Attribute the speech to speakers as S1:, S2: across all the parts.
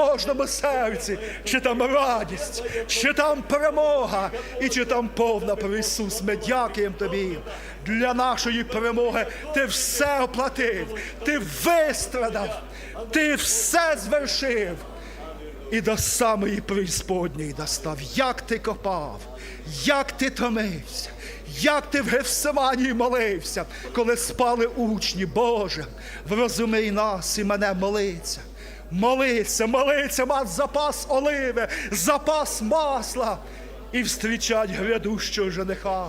S1: кожному серці, чи там радість, чи там перемога, і чи там повна Ісус. Ми дякуємо тобі. Для нашої перемоги ти все оплатив, ти вистрадав, ти все звершив. І до самої преісподньої достав, як ти копав, як ти томився, як ти в Гефсиманії молився, коли спали учні, Боже, врозумий нас і мене молиться. Молиться, молиться, мать запас оливи, запас масла. І встрічать грядущого жениха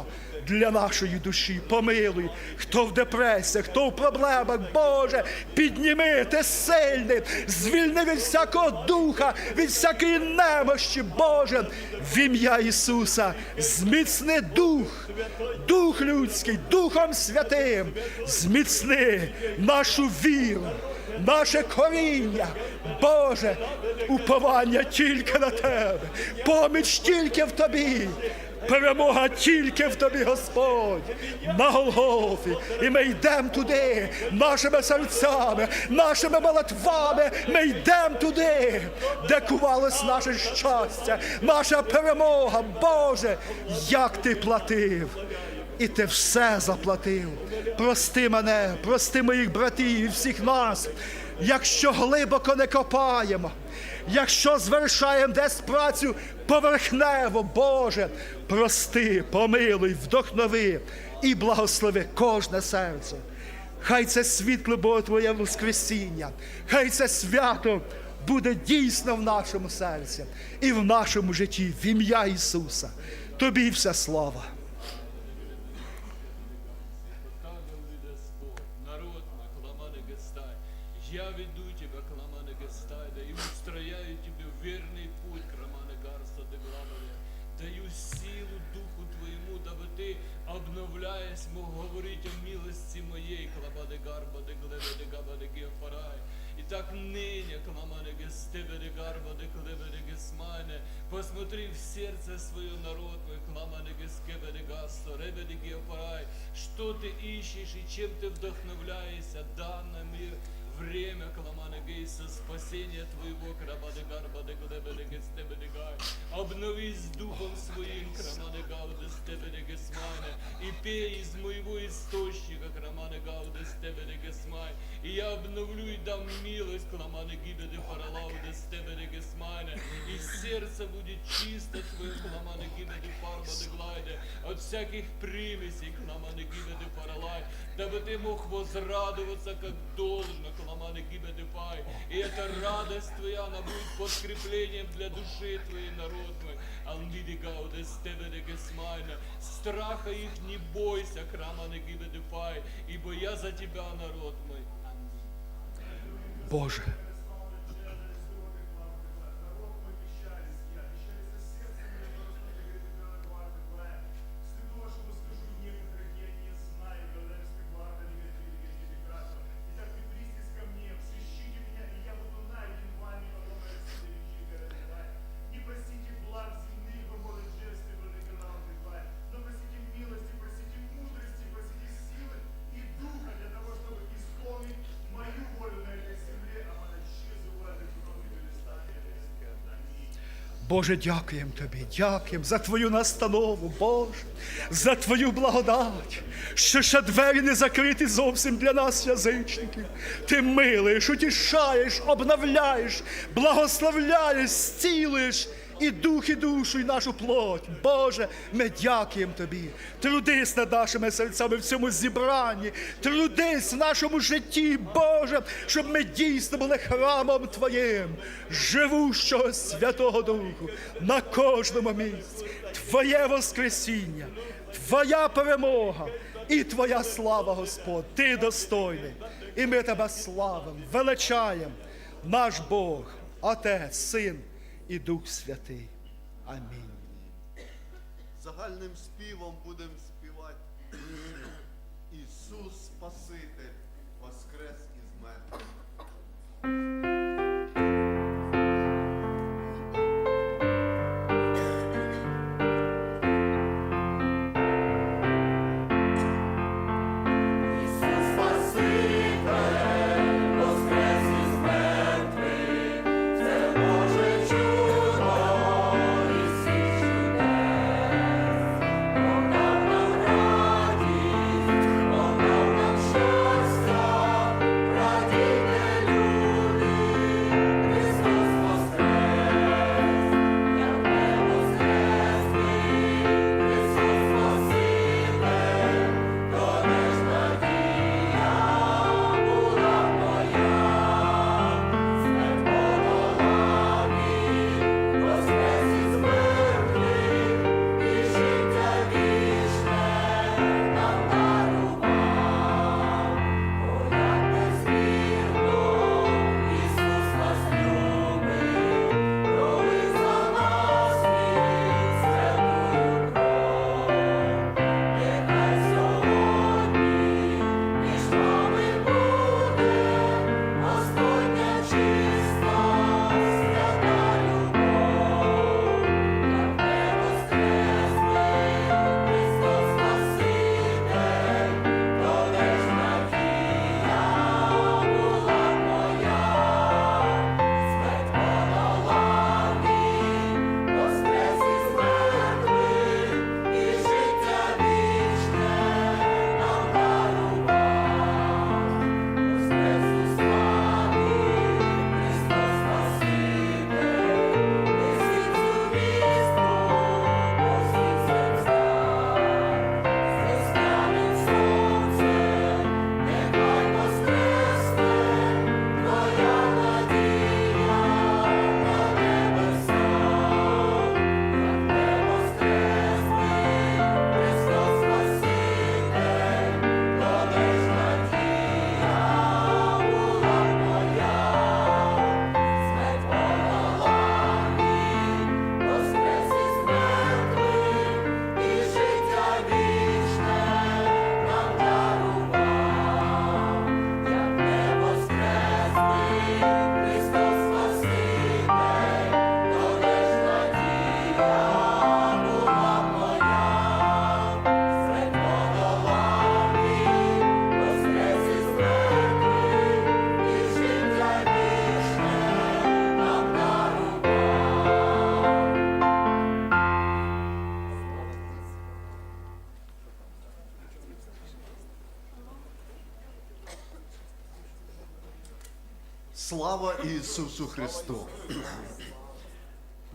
S1: для нашої душі. Помилуй, хто в депресіях, хто в проблемах, Боже, підніми, ти сильний, звільни від всякого духа, від всякої немощі, Боже, в ім'я Ісуса, зміцни дух, дух людський, Духом Святим, зміцни нашу віру. Наше коріння, Боже, уповання тільки на Тебе, поміч тільки в Тобі, перемога тільки в Тобі, Господь, на Голгофі. І ми йдемо туди нашими серцями, нашими молитвами. Ми йдемо туди, де кувалось наше щастя, наша перемога, Боже, як Ти платив. І ти все заплатив. Прости мене, прости моїх братів і всіх нас, якщо глибоко не копаємо, якщо звершаємо десь працю поверхнево, Боже, прости, помилуй, вдохнови і благослови кожне серце. Хай це світло Боже Твоє Воскресіння, хай це свято буде дійсно в нашому серці і в нашому житті, в ім'я Ісуса. Тобі вся слава.
S2: Я веду тебя, кламаны Гестай, да и устрояю тебе верный путь, кламаны Гарса де Главове. Даю силу духу твоему, дабы ты, обновляясь, мог говорить о милости моей, кламаны Гарба де Глеве де Габа де Геофарай. И так ныне, кламаны Гестебе де Гарба де Глеве де Гесмайне, посмотри в сердце свое, народ мой, кламаны Гескебе де Гасто, Ребе де Геофарай, что ты ищешь и чем ты вдохновляешься, данное мир, время, Каламана Гейса, спасения твоего, Крабаде Гарбаде Глебеде Гестебеде Гай. Обновись духом своим, Крамане Гауде Стебеде Гесмайне, и пей из моего источника, Крамане Гауде Стебеде Гесмай. И я обновлю и дам милость, Кламане Гибеде Паралауде Стебеде Гесмайне. И сердце будет чисто твое, Кламане Гибеде Парбаде Глайде, от всяких примесей, Кламане Гибеде Паралай, дабы ты мог возрадоваться, как должно, Каламаны Гибеде Пай. И эта радость твоя, она будет подкреплением для души твоей, народ мой. Алмиди Гауде Стебеде Гесмайна. Страха их не бойся, Краманы Гибеде Пай, ибо я за тебя, народ мой.
S1: Боже. Боже, дякуємо Тобі, дякуємо за Твою настанову, Боже, за Твою благодать, що ще двері не закриті зовсім для нас, язичників. Ти милиш, утішаєш, обновляєш, благословляєш, зцілуєш і дух, і душу, і нашу плоть. Боже, ми дякуємо Тобі. Трудись над нашими серцями в цьому зібранні, трудись в нашому житті, Боже, щоб ми дійсно були храмом Твоїм, живущого Святого Духу на кожному місці. Твоє Воскресіння, Твоя перемога і Твоя слава, Господь. Ти достойний. І ми тебе славимо, величаємо, наш Бог, Отець, Син і Дух Святий. Амінь.
S3: загальним співом будемо співати.
S4: Слава Ісусу Христу!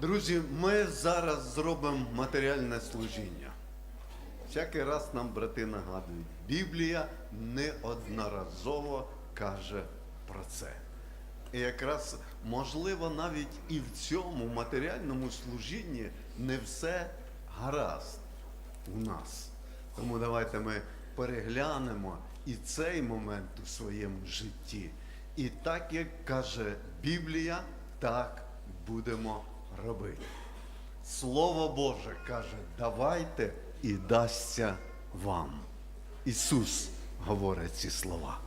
S4: Друзі, ми зараз зробимо матеріальне служіння. Всякий раз нам брати нагадують, Біблія неодноразово каже про це. І якраз можливо навіть і в цьому матеріальному служінні не все гаразд у нас. Тому давайте ми переглянемо і цей момент у своєму житті. І так, як каже Біблія, так будемо робити. Слово Боже каже, давайте і дасться вам. Ісус говорить ці слова.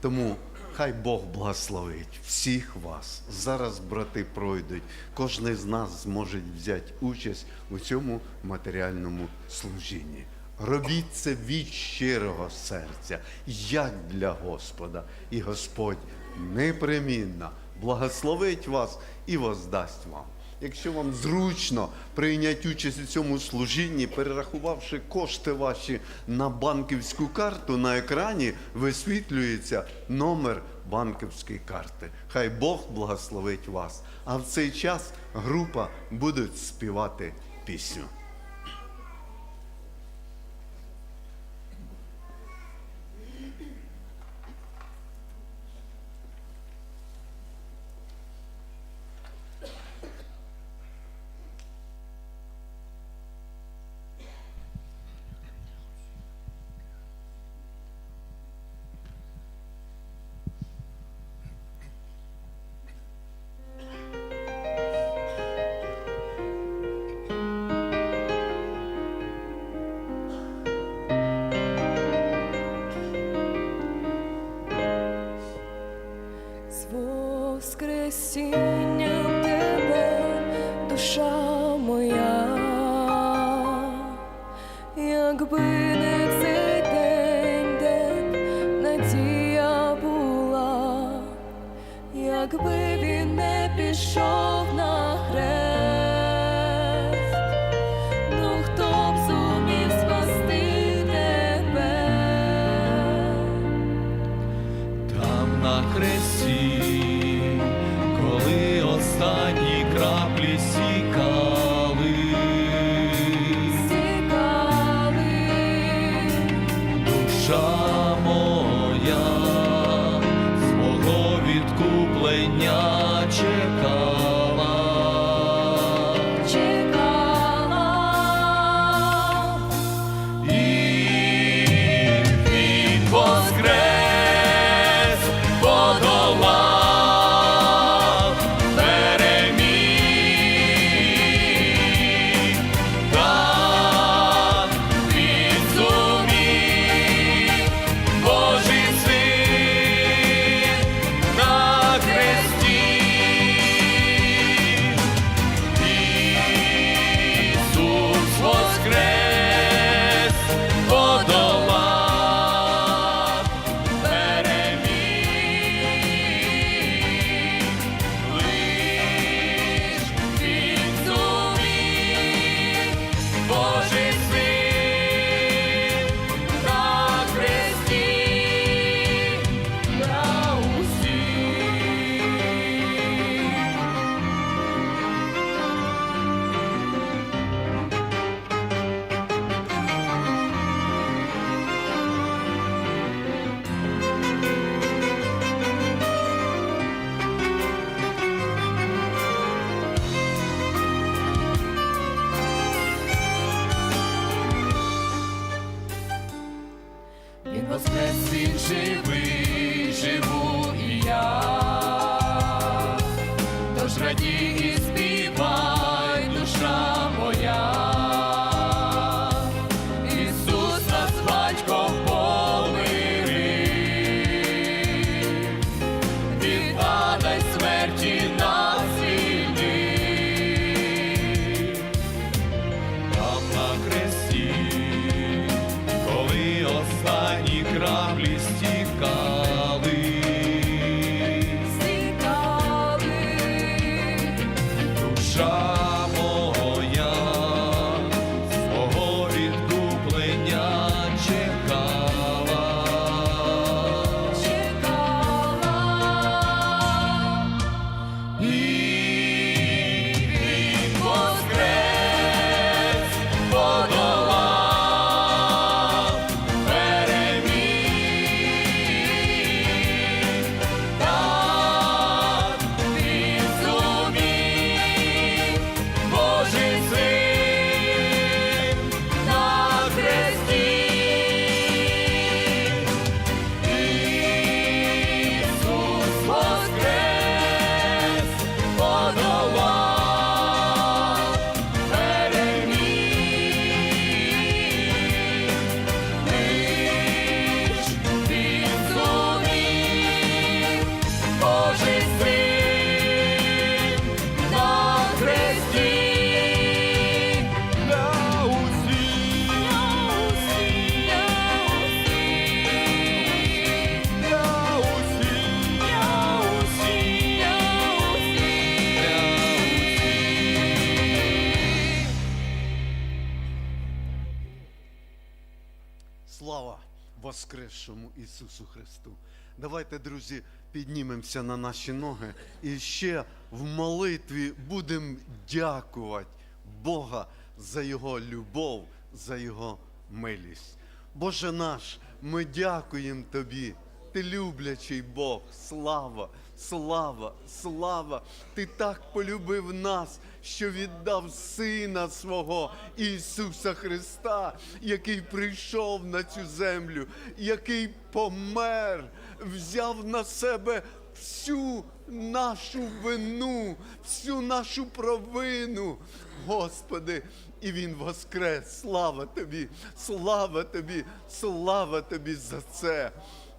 S4: Тому хай Бог благословить всіх вас. Зараз брати пройдуть. Кожен з нас зможе взяти участь у цьому матеріальному служінні. Робіть це від щирого серця, як для Господа. І Господь непремінно благословить вас і воздасть вам. Якщо вам зручно прийняти участь у цьому служінні, перерахувавши кошти ваші на банківську карту, на екрані висвітлюється номер банківської карти. Хай Бог благословить вас. А в цей час група буде співати пісню.
S3: Ісусу Христу. Давайте, друзі, піднімемося на наші ноги і ще в молитві будемо дякувати Бога за Його любов, за Його милість. Боже наш, ми дякуємо Тобі. Ти люблячий Бог, слава, слава, слава. Ти так полюбив нас, що віддав Сина свого Ісуса Христа, який прийшов на цю землю, який помер, взяв на себе всю нашу вину, всю нашу провину. Господи, і Він воскрес. Слава Тобі, слава Тобі, слава Тобі за це.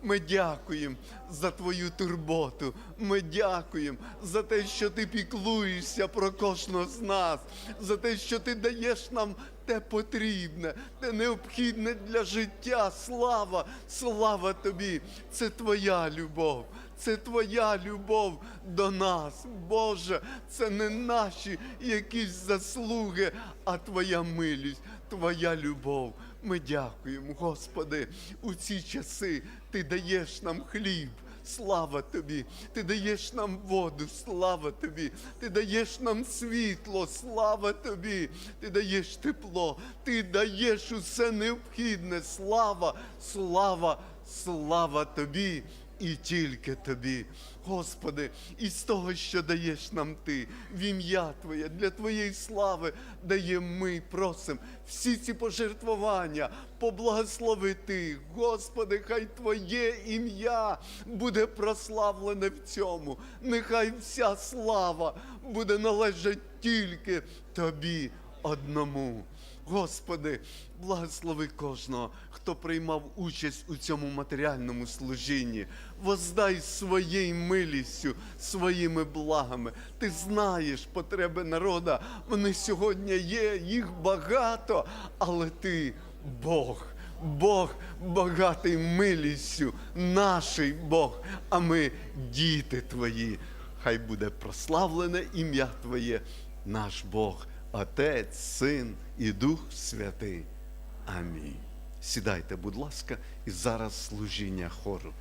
S3: Ми дякуємо за твою турботу. Ми дякуємо за те, що ти піклуєшся про кожного з нас, за те, що ти даєш нам те потрібне, те необхідне для життя. Слава, слава тобі! Це твоя любов. Це твоя любов до нас, Боже, це не наші якісь заслуги, а твоя милість, твоя любов. Ми дякуємо, Господи, у ці часи Ти даєш нам хліб. Слава тобі, ти даєш нам воду, слава тобі, ти даєш нам світло, слава тобі, ти даєш тепло, ти даєш усе необхідне, слава, слава, слава тобі. І тільки тобі. Господи, і з того, що даєш нам Ти, в ім'я Твоє, для Твоєї слави даємо ми, просим всі ці пожертвування, поблагослови Ти. Господи, хай Твоє ім'я буде прославлене в цьому. Нехай вся слава буде належати тільки Тобі одному. Господи, благослови кожного, хто приймав участь у цьому матеріальному служінні. Воздай своєю милістю, своїми благами. Ти знаєш потреби народа. Вони сьогодні є, їх багато, але ти Бог. Бог багатий милістю, наший Бог, а ми діти Твої. Хай буде прославлене ім'я Твоє, наш Бог, Отець, Син і Дух Святий. Амінь. Сідайте, будь ласка, і зараз служіння хору.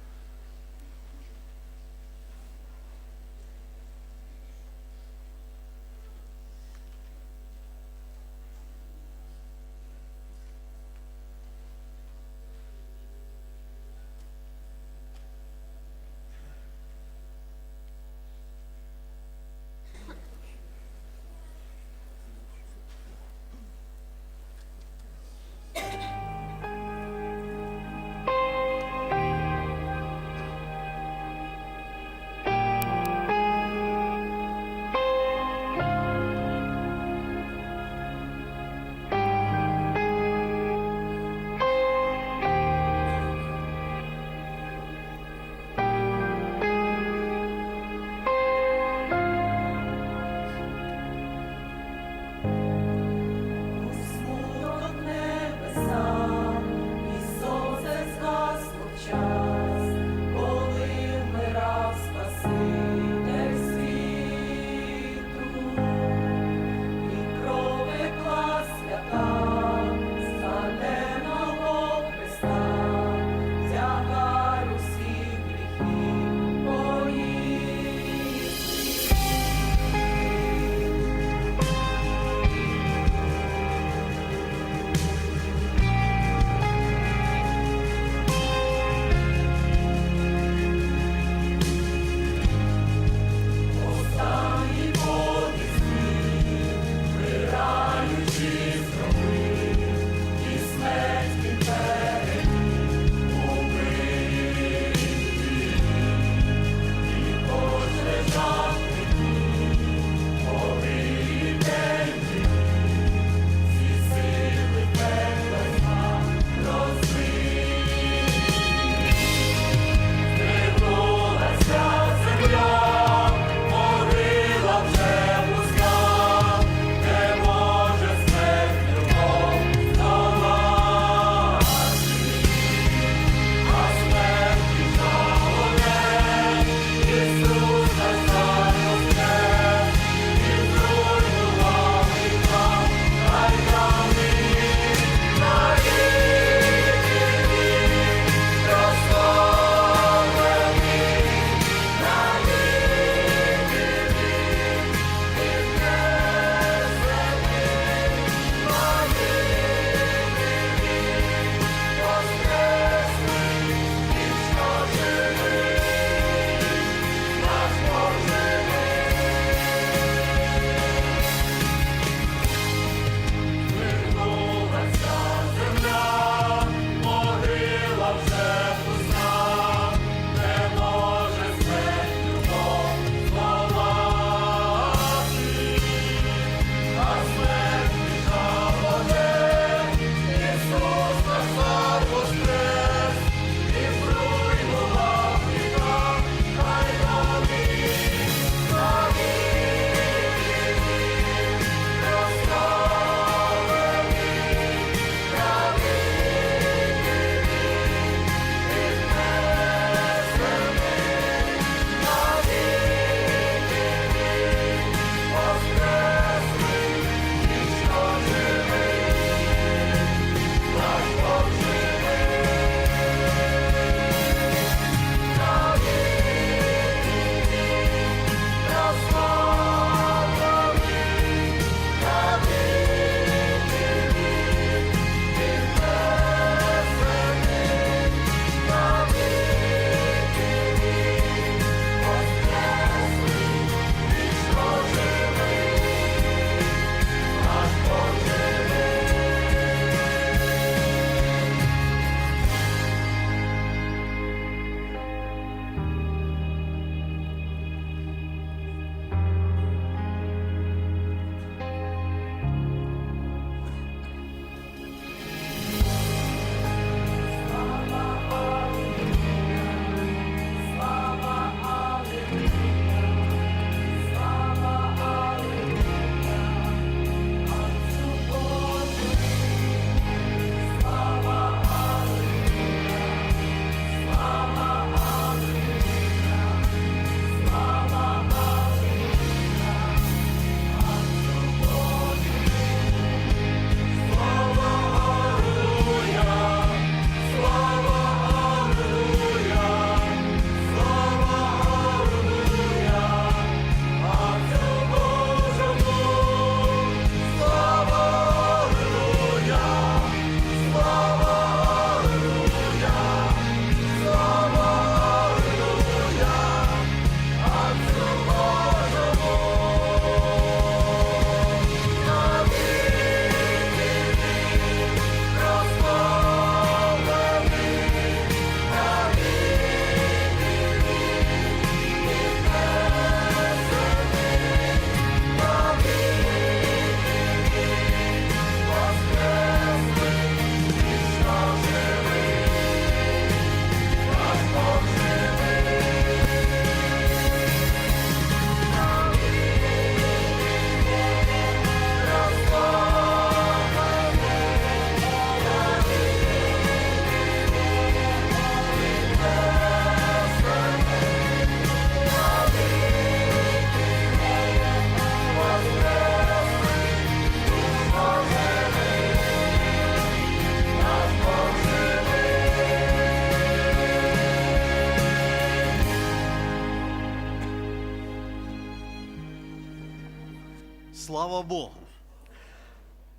S3: Слава Богу.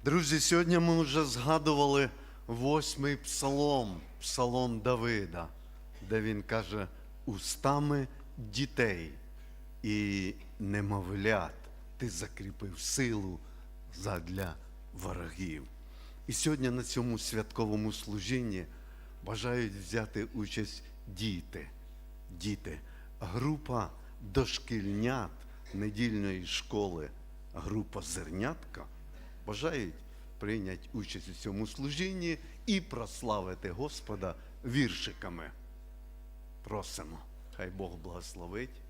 S3: Друзі, сьогодні ми вже згадували восьмий псалом, псалом Давида, де він каже, устами дітей і немовлят ти закріпив силу задля ворогів. І сьогодні на цьому святковому служінні бажають взяти участь діти. Діти, група дошкільнят недільної школи, група зернятка бажають прийняти участь у цьому служінні і прославити Господа віршиками. Просимо, хай Бог благословить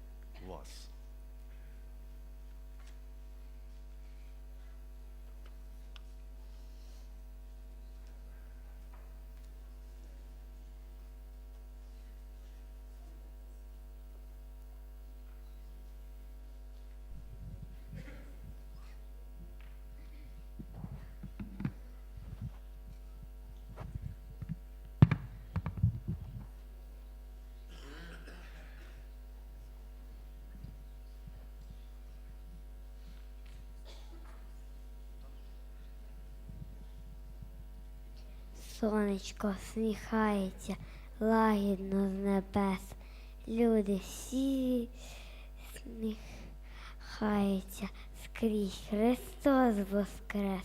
S3: вас.
S5: Сонечко сміхається лагідно з небес. Люди всі сміхаються скрізь. Христос воскрес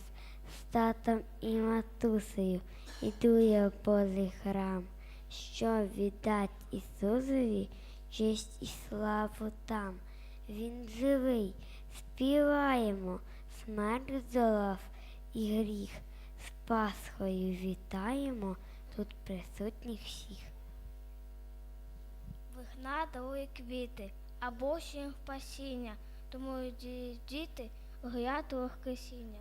S5: з татом і матусею іду я в Божий храм, щоб віддать Ісусові честь і славу там. Він живий, співаємо, смерть здолав і гріх. Пасхою вітаємо тут присутніх всіх.
S6: Вигна дарує квіти, а Бог їм спасіння, тому діти горять воскресіння.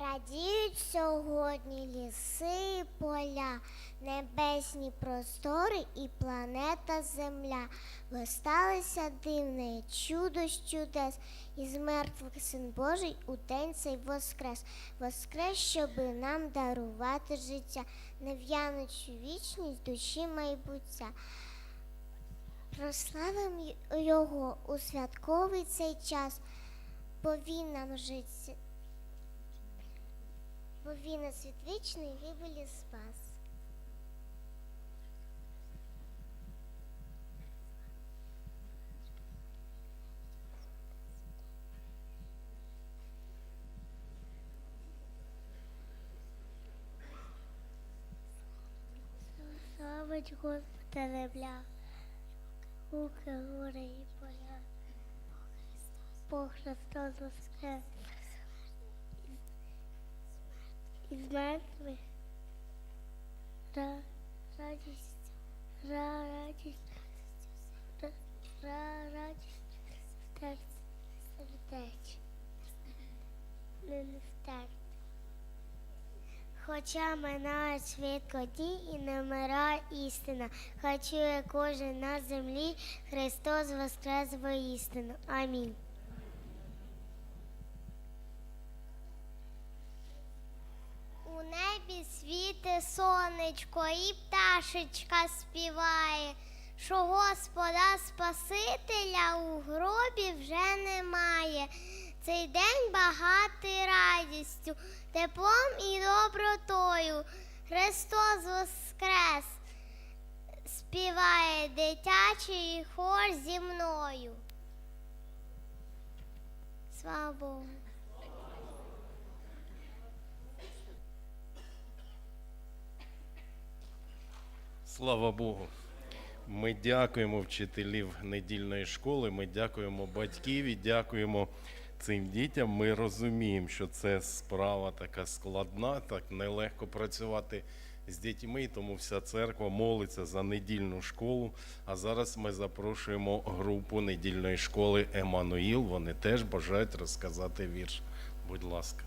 S7: Радіють сьогодні ліси і поля, небесні простори і планета Земля. Висталося дивне чудо з чудес, із мертвих син Божий у день цей воскрес. Воскрес, щоби нам дарувати життя, нев'янучу вічність душі майбуття. Прославим його у святковий цей час, бо він нам життя бо він нас від вічної гибелі спас. Славить Господа земля, руки гори і поля. Бог Христос воскрес із мертвих. Ра, радість, ра, радість, ра, ра, радість, серце, сердеч, не нестерпно. Хоча минає швидко дні і не вмирає істина, Хочує кожен на землі, Христос воскрес воістину. Амінь. У небі світе сонечко, і пташечка співає, що Господа Спасителя у гробі вже немає. Цей день багатий радістю, теплом і добротою. Христос Воскрес співає дитячий хор зі мною. Слава Богу.
S8: Слава Богу. Ми дякуємо вчителів недільної школи. Ми дякуємо батьків і дякуємо цим дітям. Ми розуміємо, що це справа така складна, так нелегко працювати з дітьми, тому вся церква молиться за недільну школу. А зараз ми запрошуємо групу недільної школи Еммануїл. Вони теж бажають розказати вірш. Будь ласка.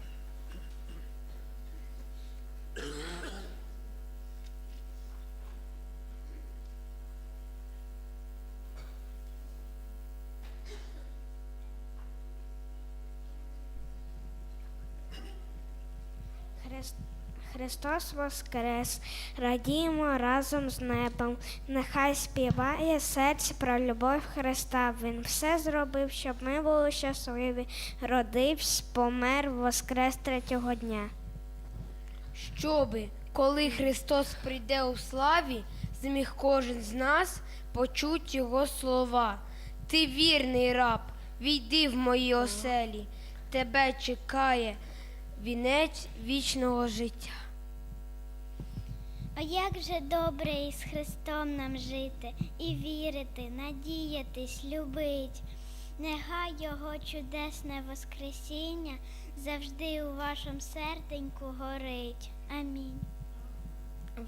S6: Христос Воскрес, радіємо разом з небом. Нехай співає серце про любов Христа. Він все зробив, щоб ми були щасливі. Родився, помер, воскрес третього дня.
S9: щоби, коли Христос прийде у славі, зміг кожен з нас почути Його слова. Ти вірний раб, війди в мої оселі, тебе чекає вінець вічного життя.
S7: А як же добре із Христом нам жити і вірити, надіятись, любить. Нехай Його чудесне Воскресіння завжди у вашому серденьку горить. Амінь.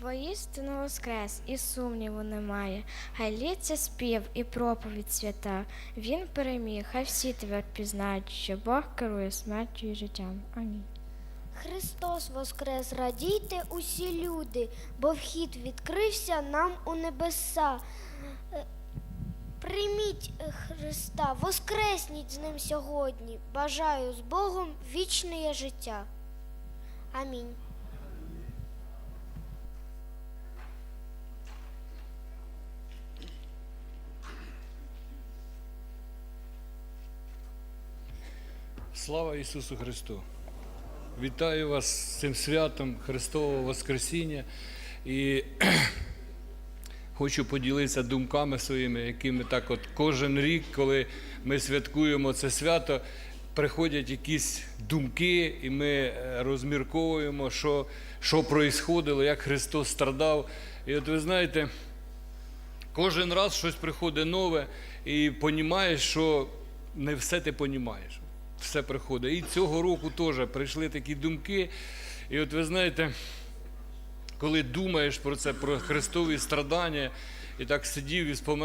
S6: Воістину воскрес, і сумніву немає. Хай лється спів і проповідь свята. Він переміг, хай всі тебе пізнають, що Бог керує смертю і життям. Амінь.
S7: Христос Воскрес, радійте усі люди, бо вхід відкрився нам у небеса. Е, Прийміть Христа, воскресніть з ним сьогодні. Бажаю з Богом вічне життя. Амінь.
S2: Слава Ісусу Христу! Вітаю вас з цим святом Христового Воскресіння і хочу поділитися думками своїми, якими так от кожен рік, коли ми святкуємо це свято, приходять якісь думки, і ми е, розмірковуємо, що, що проїсходило, як Христос страдав. І от ви знаєте, кожен раз щось приходить нове, і розумієш, що не все ти розумієш. Все приходить. І цього року теж прийшли такі думки. І от ви знаєте, коли думаєш про це, про Христові страдання, і так сидів і споминав.